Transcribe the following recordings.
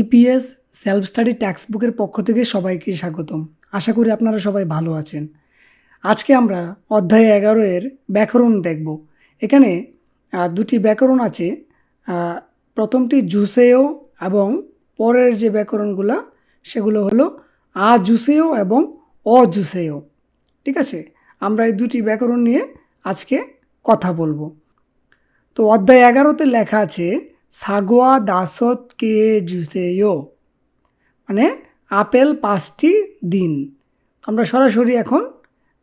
EPS self study text বুকের পক্ষ থেকে সবাইকে স্বাগতম। আশা করি আপনারা সবাই ভালো আছেন। আজকে আমরা অধ্যায় এগারো এর ব্যাকরণ দেখব। এখানে দুটি ব্যাকরণ আছে। প্রথমটি জুসেও এবং পরের যে ব্যাকরণগুলো, সেগুলো হলো আ জুসেও এবং অ অজুসেও ঠিক আছে? আমরা এই দুটি ব্যাকরণ নিয়ে আজকে কথা বলব। তো অধ্যায় এগারোতে লেখা আছে সাগোয়া দাসত কে জুসেও মানে আপেল পাঁচটি দিন। আমরা সরাসরি এখন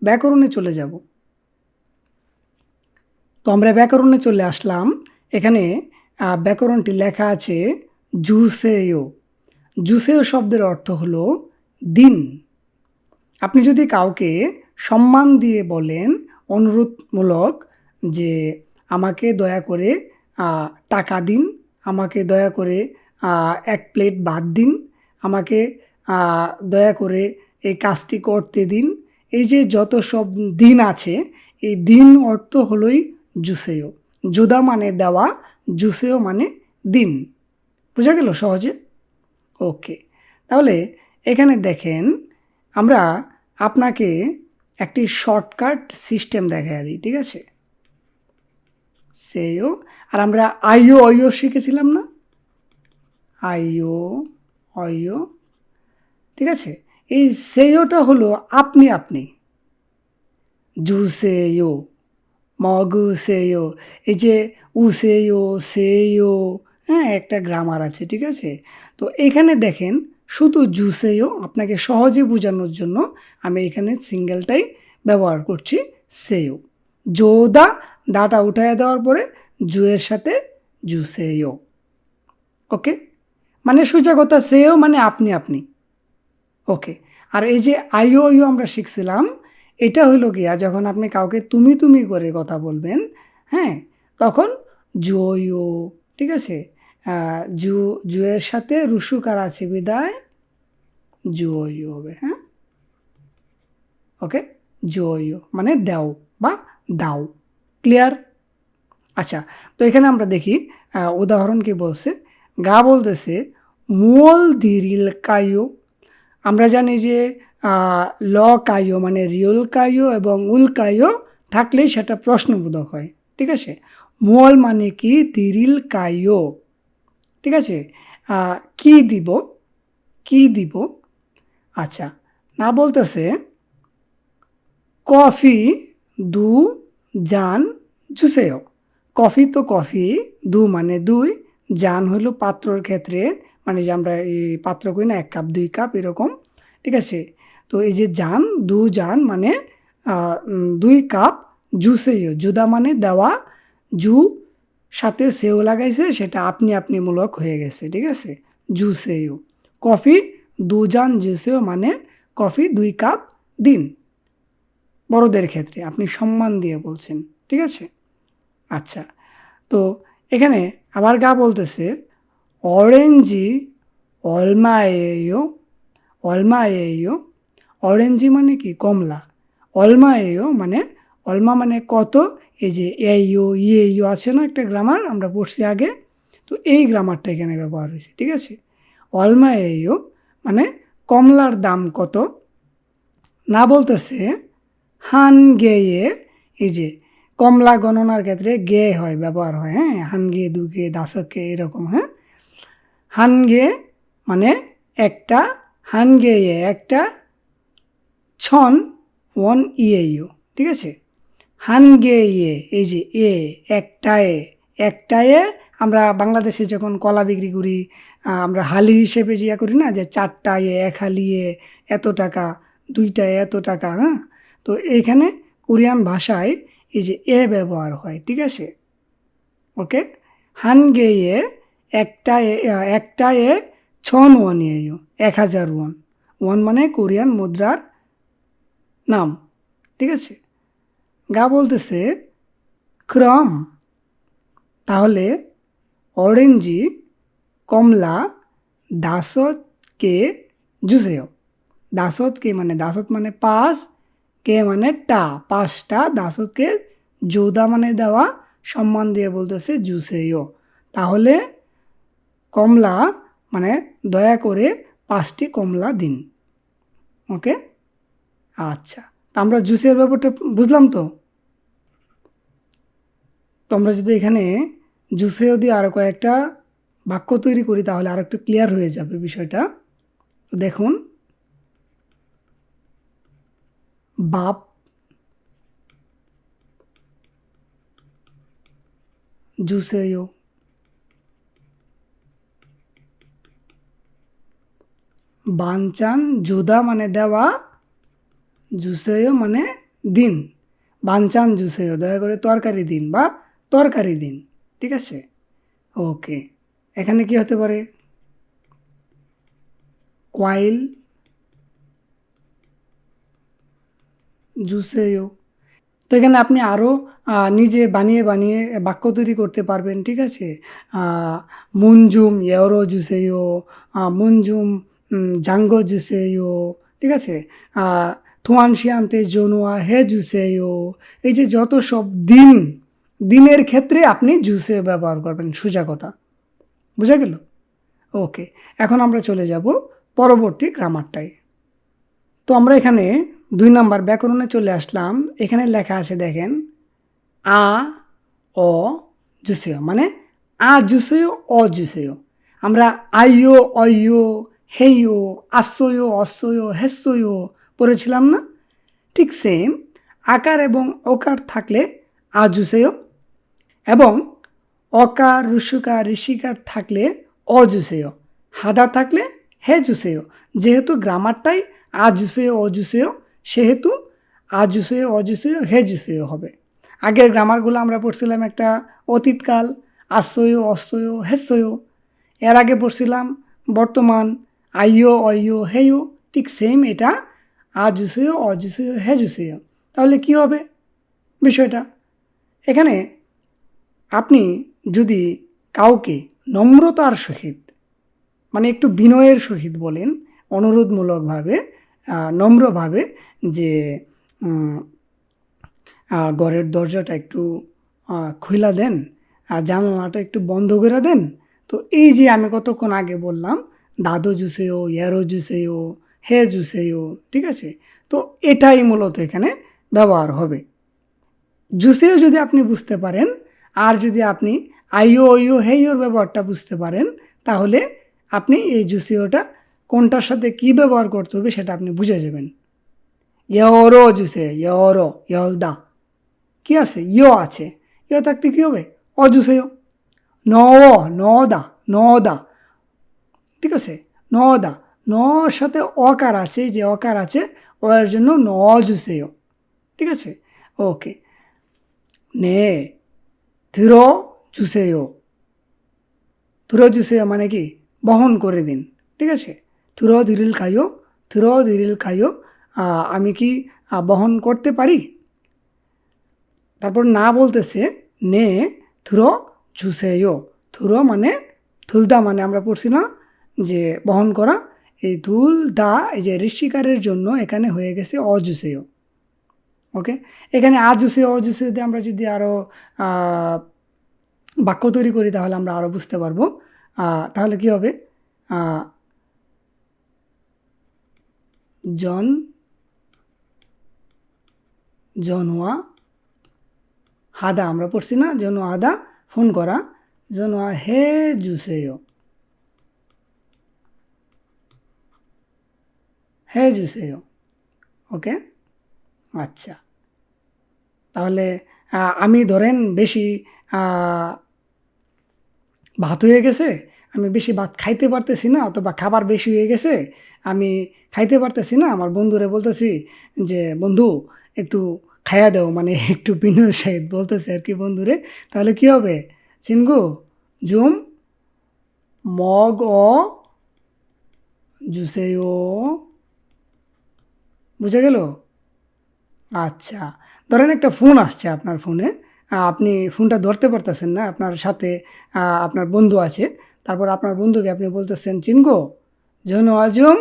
ব্যাকরণে চলে যাব। তো আমরা ব্যাকরণে চলে আসলাম। এখানে ব্যাকরণটি লেখা আছে জুসেও জুসেও শব্দের অর্থ হলো দিন। আপনি যদি কাউকে সম্মান দিয়ে বলেন, অনুরোধমূলক যে আমাকে দয়া করে টাকা দিন আমাকে দয়া করে এক প্লেট ভাত দিন। আমাকে দয়া করে এই কাজটি করতে দিন। এই যে যত সব দিন আছে, এই দিন অর্থ হলোই জুসেও। জুদা মানে দেওয়া, জুসেও মানে দিন। বোঝা গেল সহজে? ওকে। তাহলে এখানে দেখেন, আমরা আপনাকে একটি শর্টকাট সিস্টেম দেখা দিই, ঠিক আছে? সেও। আর আমরা আইও, অইও শিখেছিলাম না? আইও, অইও। ঠিক আছে? এই সেওটা হলো আপনি আপনি। জুসেও মগুসেও এই যে উসেও সেও হ্যাঁ একটা গ্রামার আছে, ঠিক আছে? তো এখানে দেখেন, শুধু জুসেও আপনাকে সহজে বোঝানোর জন্য আমি এখানে সিঙ্গেলটাই ব্যবহার করছি, সেও। যোদা দাটা উঠায় দেওয়ার পরে জুয়ের সাথে জুসেও ওকে? মানে সোজা কথা সেও মানে আপনি আপনি। ওকে? আর এই যে আইও ইও আমরা শিখছিলাম, এটা হইল গিয়া যখন আপনি কাউকে তুমি তুমি করে কথা বলবেন হ্যাঁ তখন জুয়ো ঠিক আছে? জু, জুয়ের সাথে রুসুকার আছে বিদায় জুয়ো হবে হ্যাঁ? ওকে? জুয়ো মানে দাও বা দাও। ক্লিয়ার আচ্ছা তো এখানে আমরা দেখি উদাহরণ কি বলছে? গা বলতেছে মোল দিরিল কায়ো। আমরা জানি যে ল কায়ো মানে রিয়ল কায়ো এবং উল কায়ো থাকলেই সেটা প্রশ্নবোধক হয়, ঠিক আছে? মোল মানে কি? দিরিল কায়ো। ঠিক আছে? কি দিব? কি দিব? আচ্ছা না বলতেছে, কফি দু জান জুসেও। কফি তো কফি, দু মানে দুই। জান হলো পাত্রর ক্ষেত্রে মানে যে আমরা এই পাত্র কই না, এক কাপ, দুই কাপ এরকম, ঠিক আছে? তো এই যে জান, দু জান মানে দুই কাপ জুসেও জুদা মানে দেওয়া, জু সাথে সেও লাগাইছে, সেটা আপনি আপনি মূলক হয়ে গেছে, ঠিক আছে? জুসেও কফি, দু জান জুসেও মানে কফি দুই কাপ দিন। বড়দের ক্ষেত্রে আপনি সম্মান দিয়ে বলছেন, ঠিক আছে? আচ্ছা তো এখানে আবার গা বলতেছে, অরেঞ্জি অলমায়েও অলমায়েও অরেঞ্জি মানে কি? কমলা। অলমায়েও মানে অলমা মানে কত? এই যে এইও ইয়েও আছে না একটা গ্রামার, আমরা পড়ছি আগে, তো এই গ্রামারটা এখানে ব্যবহার হয়েছে, ঠিক আছে? অলমায়েও মানে কমলার দাম কত? না বলতেছে হান গেয়ে এই যে কমলা গণনার ক্ষেত্রে গে হয়, ব্যবহার হয় হ্যাঁ? হান গে দু দুগে, দাসকে, এরকম হ্যাঁ? হান গে মানে একটা হান গে একটা, ছন, ওয়ান ইয়ে ইয়েও ঠিক আছে? হান গে ইয়ে এই যে এ একটা এ একটা এ আমরা বাংলাদেশে যখন কলা বিক্রি করি আমরা হালি হিসেবে জিয়া করি না, যে চারটা এ এক হালি এ এত টাকা দুইটা এত টাকা হ্যাঁ? তো এইখানে কোরিয়ান ভাষায় এই যে এ ব্যবহার হয়, ঠিক আছে? ওকে? হান গে এ একটা একটা এ ছন ওয়ান ইয়েও এক হাজার ওয়ান। ওয়ান মানে কোরিয়ান মুদ্রার নাম, ঠিক আছে? গা বলতেছে ক্রম, তাহলে অরেঞ্জি, কমলা, দাসতকে, জুসেও। দাসতকে মানে দাসত মানে পাঁচ কে মানে টা, পাঁচটা দাসতকে যোদা মানে দেওয়া, সম্মান দিয়ে বলতেছে জুসেও তাহলে কমলা মানে দয়া করে পাঁচটি কমলা দিন। ওকে? আচ্ছা তা আমরা জুসের ব্যাপারটা বুঝলাম তো? তোমরা যদি এখানে জুসেও দিয়ে আরও কয়েকটা বাক্য তৈরি করি তাহলে আরও একটু ক্লিয়ার হয়ে যাবে বিষয়টা। দেখুন বাপ জুসেও বানচান, জুদা মানে দেওয়া জুসেও মানে দিন। বানচান জুসেও দয়া করে তরকারি দিন বা তরকারি দিন, ঠিক আছে? ওকে, এখানে কি হতে পারে? কোয়াইল জুসেও। তো এখানে আপনি আরও নিজে বানিয়ে বানিয়ে বাক্য তৈরি করতে পারবেন, ঠিক আছে? মুনজুম ইয়রো জুসেও মুনজুম জাঙ্গো জুসেও, ঠিক আছে? থোয়ান শিয়ান্তে জনুয়া হে জুসেও, এই যে যত সব দিন, দিনের ক্ষেত্রে আপনি জুসে ব্যবহার করবেন, সোজা কথা। বুঝা গেল? ওকে, এখন আমরা চলে যাব পরবর্তী গ্রামারটায় তো আমরা এখানে দুই নাম্বার ব্যাকরণে চলে আসলাম। এখানে লেখা আছে, দেখেন, আ, অ জুসেয় মানে আ জুসেয় অ জুসেয় আমরা আইও অয়ো হেইও আশ্বয় অশ্বয় হেস্যয় পড়েছিলাম না? ঠিক সেম, আকার এবং অকার থাকলে আ জুসেয় এবং অকার, রুসুকার, ঋষিকার থাকলে অজুসেয় হাদা থাকলে হে জুসেয় যেহেতু গ্রামারটাই আ আজুসেয় অজুসেয় সেহেতু আজুসেয়, অজুসেয় হে জুসেয় হবে। আগের গ্রামারগুলো আমরা পড়ছিলাম একটা অতীতকাল, আশ্রয় অশ্বয় হেস্যয় এর আগে পড়ছিলাম বর্তমান আইয় অয়্য হেয়, ঠিক সেম এটা আজুসেয়, অজুসেয় হে জুসেয় তাহলে কি হবে বিষয়টা? এখানে আপনি যদি কাউকে নম্রতার সহিত মানে একটু বিনয়ের সহিত বলেন, অনুরোধমূলকভাবে নম্রভাবে যে ঘরের দরজাটা একটু খোলা দেন, আর জানালাটা একটু বন্ধ করে দেন। তো এই যে আমি কতক্ষণ আগে বললাম, দাদু জুসেও, ইয়ারো জুসেও, হে জুসেও, ঠিক আছে? তো এটাই মূলত এখানে ব্যবহার হবে। জুসেও যদি আপনি বুঝতে পারেন, আর যদি আপনি আইও, ওইও, হেইওর ব্যবহারটা বুঝতে পারেন, তাহলে আপনি এই জুসিওটা কোনটার সাথে কি ব্যবহার করতে হবে সেটা আপনি বুঝে যাবেন। ইয়রো জুসে, ইয়রো, ইয়লদা। কী আছে? ইয় আছে। ইয় থাকতে কী হবে? অজুসেও ন নদা নদা। ঠিক আছে? ন নদা। নর সাথে অকার আছে, যে অকার আছে, ওর জন্য ন জুসেও ঠিক আছে? ওকে। নে থির জুসেও থুর জুসেও মানে কি? বহন করে দিন। ঠিক আছে? থুর ধীরিল খাইও থুর ধীরিল খাইও আমি কি বহন করতে পারি? তারপর না বলতেছে নে থুর জুসেও থুর মানে থুলদা মানে আমরা পড়ছি না, যে বহন করা। এই ধুল দা এই যে ঋষিকারের জন্য এখানে হয়ে গেছে অজুসেয় ওকে? এখানে আজুসে অজুসে দিয়ে আমরা যদি আরও বাক্য তৈরি করি তাহলে আমরা আরও বুঝতে পারব। তাহলে কি হবে? জন, জনোয়া, হাদা, আমরা পড়ছি না, জনোয়া হাদা, ফোন করা, জনোয়া হে জুসেয়। হে জুসেয়। ওকে? আচ্ছা। তাহলে আমি ধরেন বেশি ভাত হয়ে গেছে আমি বেশি ভাত খাইতে পারতেছি না অথবা খাবার বেশি হয়ে গেছে, আমি খাইতে পারতেছি না। আমার বন্ধুরে বলতেছি যে, বন্ধু, একটু খাইয়া দেও। মানে একটু বিনয় সাহিত বলতেছে আর কি বন্ধুরে। তাহলে কি হবে? চিনগু জুম, মগ ও জুসে ও, বুঝে গেল? আচ্ছা ধরেন একটা ফোন আসছে আপনার ফোনে। আপনি ফোনটা ধরতে পারতেছেন না, আপনার সাথে আপনার বন্ধু আছে। তারপর আপনার বন্ধুকে আপনি বলতেছেন চিনগো জন আজম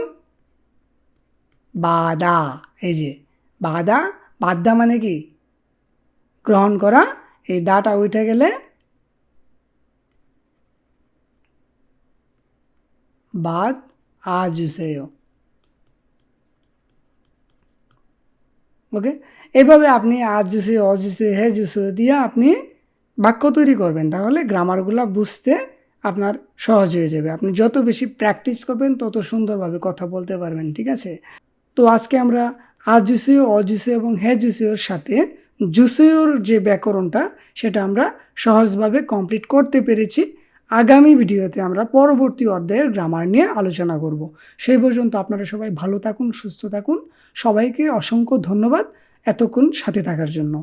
বাদা। এই যে, বাদা বাদ্দা মানে কি? গ্রহণ করা। এই দাটা উঠে গেলে বাদ আজুসেয়। ওকে এভাবে আপনি আজ জুসে অজুসে হে জুসে দিয়ে আপনি বাক্য তৈরি করবেন। তাহলে গ্রামারগুলো বুঝতে আপনার সহজ হয়ে যাবে। আপনি যত বেশি প্র্যাকটিস করবেন, তত সুন্দরভাবে কথা বলতে পারবেন, ঠিক আছে? তো আজকে আমরা আজ জুসেও অজুসে এবং হে জুসেওর সাথে জুসেওর যে ব্যাকরণটা, সেটা আমরা সহজভাবে কমপ্লিট করতে পেরেছি। আগামী ভিডিওতে আমরা পরবর্তী অধ্যায়ের গ্রামার নিয়ে আলোচনা করব। সেই পর্যন্ত আপনারা সবাই ভালো থাকুন, সুস্থ থাকুন। সবাইকে অসংখ্য ধন্যবাদ এতক্ষণ সাথে থাকার জন্য।